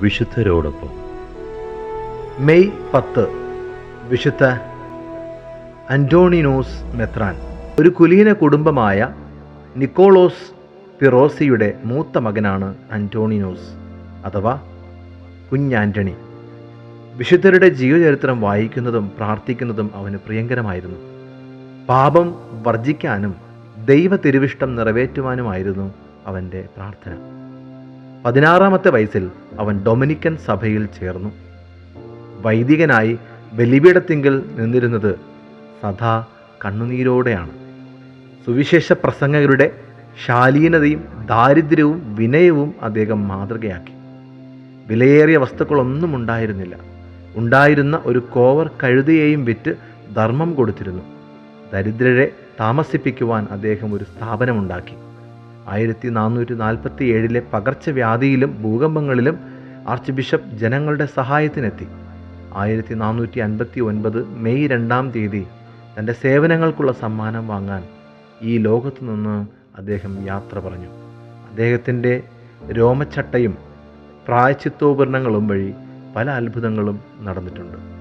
വിശുദ്ധരോടൊപ്പം. May പത്ത് വിശുദ്ധ അന്റോണിനോസ് മെത്രാൻ. ഒരു കുലീന കുടുംബമായ നിക്കോളോസ് പിറോസിയുടെ മൂത്ത മകനാണ് അന്റോണിനോസ് അഥവാ കുഞ്ഞാന്റണി. വിശുദ്ധരുടെ ജീവചരിത്രം വായിക്കുന്നതും പ്രാർത്ഥിക്കുന്നതും അവന് പ്രിയങ്കരമായിരുന്നു. പാപം വർജിക്കാനും ദൈവ തിരുവിഷ്ടം നിറവേറ്റുവാനുമായിരുന്നു അവന്റെ പ്രാർത്ഥന. പതിനാറാമത്തെ വയസ്സിൽ അവൻ ഡൊമിനിക്കൻ സഭയിൽ ചേർന്നു. വൈദികനായി ബലിപീഠത്തിങ്കിൽ നിന്നിരുന്നത് സദാ കണ്ണുനീരോടെയാണ്. സുവിശേഷ പ്രസംഗകരുടെ ശാലീനതയും ദാരിദ്ര്യവും വിനയവും അദ്ദേഹം മാതൃകയാക്കി. വിലയേറിയ വസ്തുക്കളൊന്നും ഉണ്ടായിരുന്നില്ല. ഉണ്ടായിരുന്ന ഒരു കോവർ കഴുതയെയും വിറ്റ് ധർമ്മം കൊടുത്തിരുന്നു. ദരിദ്രരെ താമസിപ്പിക്കുവാൻ അദ്ദേഹം ഒരു സ്ഥാപനമുണ്ടാക്കി. ആയിരത്തി നാനൂറ്റി നാൽപ്പത്തി ഏഴിലെ പകർച്ചവ്യാധിയിലും ഭൂകമ്പങ്ങളിലും ആർച്ച് ബിഷപ്പ് ജനങ്ങളുടെ സഹായത്തിനെത്തി. ആയിരത്തി നാനൂറ്റി അൻപത്തി ഒൻപത് മെയ് രണ്ടാം തീയതി തന്റെ സേവനങ്ങൾക്കുള്ള സമ്മാനം വാങ്ങാൻ ഈ ലോകത്തു നിന്ന് അദ്ദേഹം യാത്ര പറഞ്ഞു. അദ്ദേഹത്തിന്റെ രോമച്ചട്ടയും പ്രായച്ചിത്തോപകരണങ്ങളും വഴി പല അത്ഭുതങ്ങളും നടന്നിട്ടുണ്ട്.